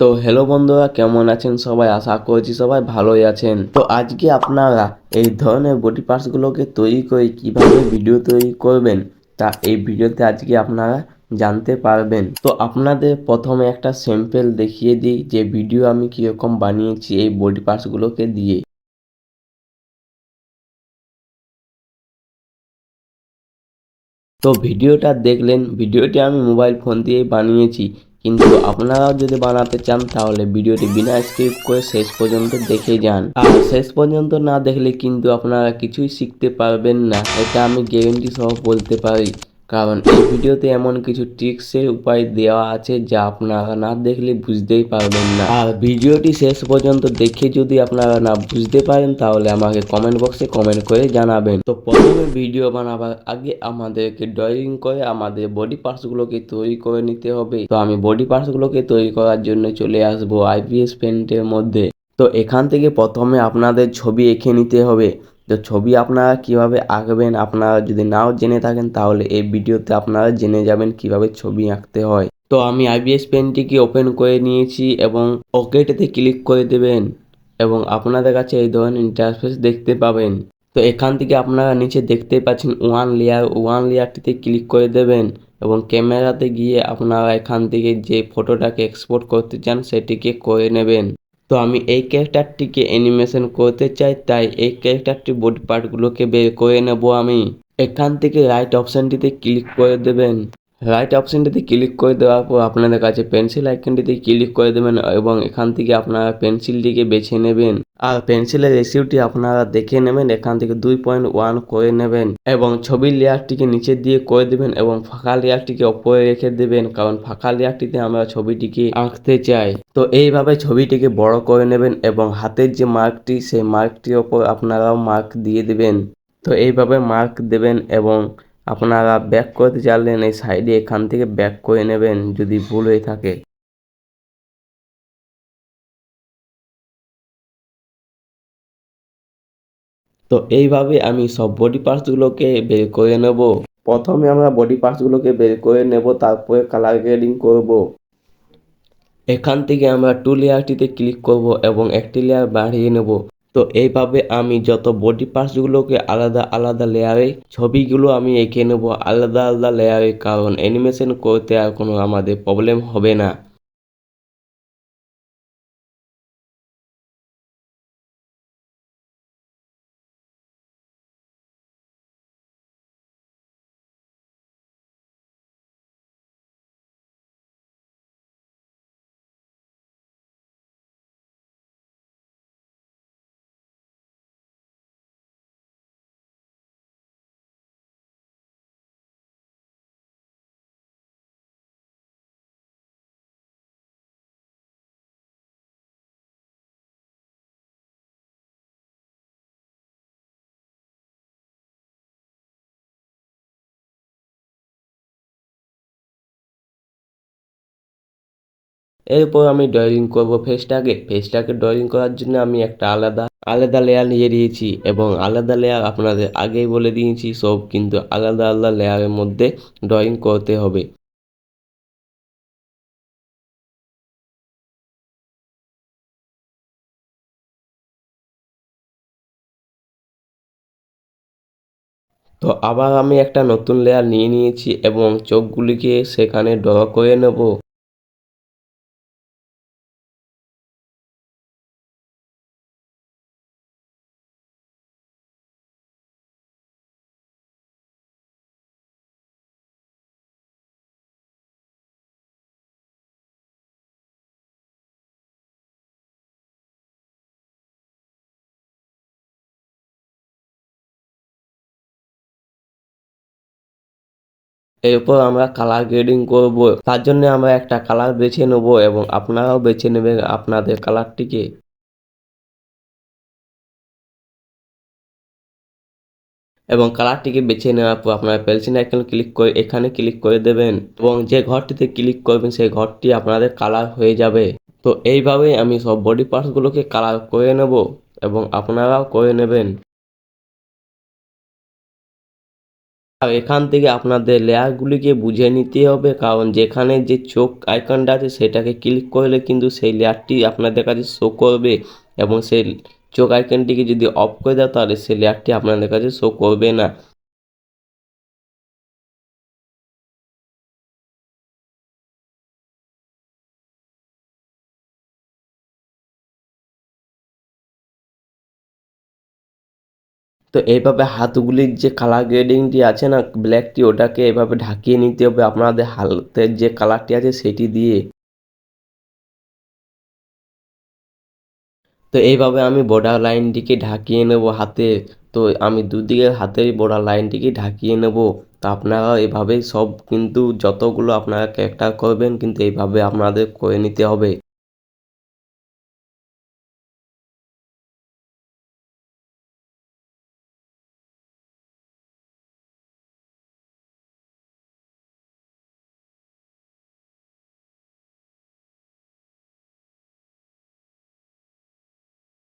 তো হ্যালো বন্ধুরা, কেমন আছেন সবাই? আশা করছি সবাই ভালোই আছেন। তো আজকে আপনারা এই ধরনের বডি পার্টসগুলোকে তৈরি করে কীভাবে ভিডিও তৈরি করবেন, তা এই ভিডিওতে আজকে আপনারা জানতে পারবেন। তো আপনাদের প্রথমে একটা স্যাম্পল দেখিয়ে দিই, যে ভিডিও আমি কীরকম বানিয়েছি এই বডি পার্টসগুলোকে দিয়ে। তো ভিডিওটা দেখলেন ভিডিওটি আমি মোবাইল ফোন দিয়েই বানিয়েছি। কিন্তু আপনারাও যদি বানাতে চান, তাহলে ভিডিওটি বিনা স্কিপ করে শেষ পর্যন্ত দেখে যান। আর শেষ পর্যন্ত না দেখলে কিন্তু আপনারা কিছুই শিখতে পারবেন না। এটা আমি গ্যারেন্টি সহ বলতে পারি। কারণ এই ভিডিওতে এমন কিছু ট্রিক্সের উপায় দেওয়া আছে যা আপনারা না দেখলে বুঝতেই পারবেন না। আর ভিডিওটি শেষ পর্যন্ত দেখে যদি আপনারা না বুঝতে পারেন, তাহলে আমাকে কমেন্ট বক্সে কমেন্ট করে জানাবেন। তো প্রথমে ভিডিও বানাবার আগে আমাদেরকে ড্রয়িং করে আমাদের বডি পার্টসগুলোকে তৈরি করে নিতে হবে। তো আমি বডি পার্টসগুলোকে তৈরি করার জন্য চলে আসব আইপিএস পেন্টের মধ্যে। তো এখান থেকে প্রথমে আপনাদের ছবি এঁকে নিতে হবে। তো ছবি আপনারা কীভাবে আঁকবেন আপনারা যদি নাও জেনে থাকেন, তাহলে এই ভিডিওতে আপনারা জেনে যাবেন কীভাবে ছবি আঁকতে হয়। তো আমি আইবিএস পেনটিকে ওপেন করে নিয়েছি এবং ওকেটেতে ক্লিক করে দেবেন এবং আপনাদের কাছে এই ধরনের ইন্টারফেস দেখতে পাবেন। তো এখান থেকে আপনারা নিচে দেখতে পাচ্ছেন ওয়ান লেয়ার ওয়ান লেয়ারটিতে ক্লিক করে দেবেন এবং ক্যামেরাতে গিয়ে আপনারা এখান থেকে যে ফটোটাকে এক্সপোর্ট করতে চান, সেটিকে করে নেবেন। তো আমি এই ক্যারেক্টারটিকে অ্যানিমেশন করতে চাই, তাই এই ক্যারেক্টারটি বডি পার্টগুলোকে বের করে নেব আমি। এখান থেকে রাইট অপশানটিতে ক্লিক করে দেবেন। রাইট অপশানটিতে ক্লিক করে দেওয়ার পর আপনাদের কাছে পেন্সিল আইকনটিতে ক্লিক করে দেবেন এবং এখান থেকে আপনারা পেন্সিলটিকে বেছে নেবেন। আর পেন্সিলের রেসিউটি আপনারা দেখে নেবেন, এখান থেকে দুই পয়েন্ট ওয়ান করে নেবেন এবং ছবির লেয়ারটিকে নিচে দিয়ে করে দেবেন এবং ফাঁকা লেয়ারটিকে ওপরে রেখে দেবেন, কারণ ফাঁকা লেয়ারটিতে আমরা ছবিটিকে আঁকতে চাই। তো এইভাবে ছবিটিকে বড় করে নেবেন এবং হাতের যে মার্কটি সেই মার্কটির ওপর আপনারাও মার্ক দিয়ে দেবেন। তো এইভাবে মার্ক দেবেন এবং আপনারা ব্যাক করতে চাইলেন এই সাইডে এখান থেকে ব্যাক করে নেবেন যদি ভুল হয়ে থাকে। তো এইভাবে আমি সব বডি পার্টসগুলোকে বের করে নেব। প্রথমে আমরা বডি পার্টসগুলোকে বের করে নেব, তারপরে কালার গ্রেডিং করব। এখান থেকে আমরা টু লেয়ারটিতে ক্লিক করব এবং একটি লেয়ার বাড়িয়ে নেব। তো এইভাবে আমি যত বডি পার্টসগুলোকে আলাদা আলাদা লেয়ারে ছবিগুলো আমি এঁকে নেব আলাদা আলাদা লেয়ারে কারণ অ্যানিমেশন করতে আর কোনো আমাদের প্রবলেম হবে না। এরপর আমি ড্রয়িং করব ফেসটাকে ফেসটাকে ড্রয়িং করার জন্য আমি একটা আলাদা আলাদা লেয়ার নিয়ে নিয়েছি এবং আলাদা লেয়ার আপনাদের আগেই বলে দিয়েছি, সব কিন্তু আলাদা আলাদা লেয়ারের মধ্যে ড্রয়িং করতে হবে। তো আবার আমি একটা নতুন লেয়ার নিয়ে নিয়েছি এবং চোখগুলিকে সেখানে ড্র করে নেব। এরপর আমরা কালার গ্রেডিং করব। তার জন্য আমরা একটা কালার বেছে নেব এবং আপনারাও বেছে নেবেন আপনাদের কালারটিকে এবং কালারটিকে বেছে নেওয়ার পর আপনারা পেন্সিল আইকন ক্লিক করে এখানে ক্লিক করে দেবেন। এবং যে ঘরটিতে ক্লিক করবেন, সেই ঘরটি আপনাদের কালার হয়ে যাবে। তো এইভাবেই আমি সব বডি পার্টসগুলোকে কালার করে নেব এবং আপনারাও করে নেবেন। এখান থেকে আপনাদের লেয়ারগুলিকে বুঝে নিতে হবে, কারণ যেখানে যে চোখ আইকনটা আছে সেটাকে ক্লিক করলে কিন্তু সেই লেয়ারটি আপনাদের কাছে শো করবে এবং সেই চোখ আইকনটিকে যদি অফ করে দাও তাহলে সেই লেয়ারটি আপনাদের কাছে শো করবে না। তো এইভাবে হাতগুলির যে কালার গ্রেডিংটি আছে না ব্ল্যাকটি ওটাকে এভাবে ঢাকিয়ে নিতে হবে আপনাদের হাতের যে কালারটি আছে সেটি দিয়ে। তো এইভাবে আমি বর্ডার লাইনটিকে ঢাকিয়ে নেব হাতে। তো আমি দুদিকে হাতের বর্ডার লাইনটিকে ঢাকিয়ে নেব। তো আপনারা এভাবেই সব কিন্তু যতগুলো আপনারা ক্যারেক্টার করবেন কিন্তু এইভাবে আপনাদের করে নিতে হবে।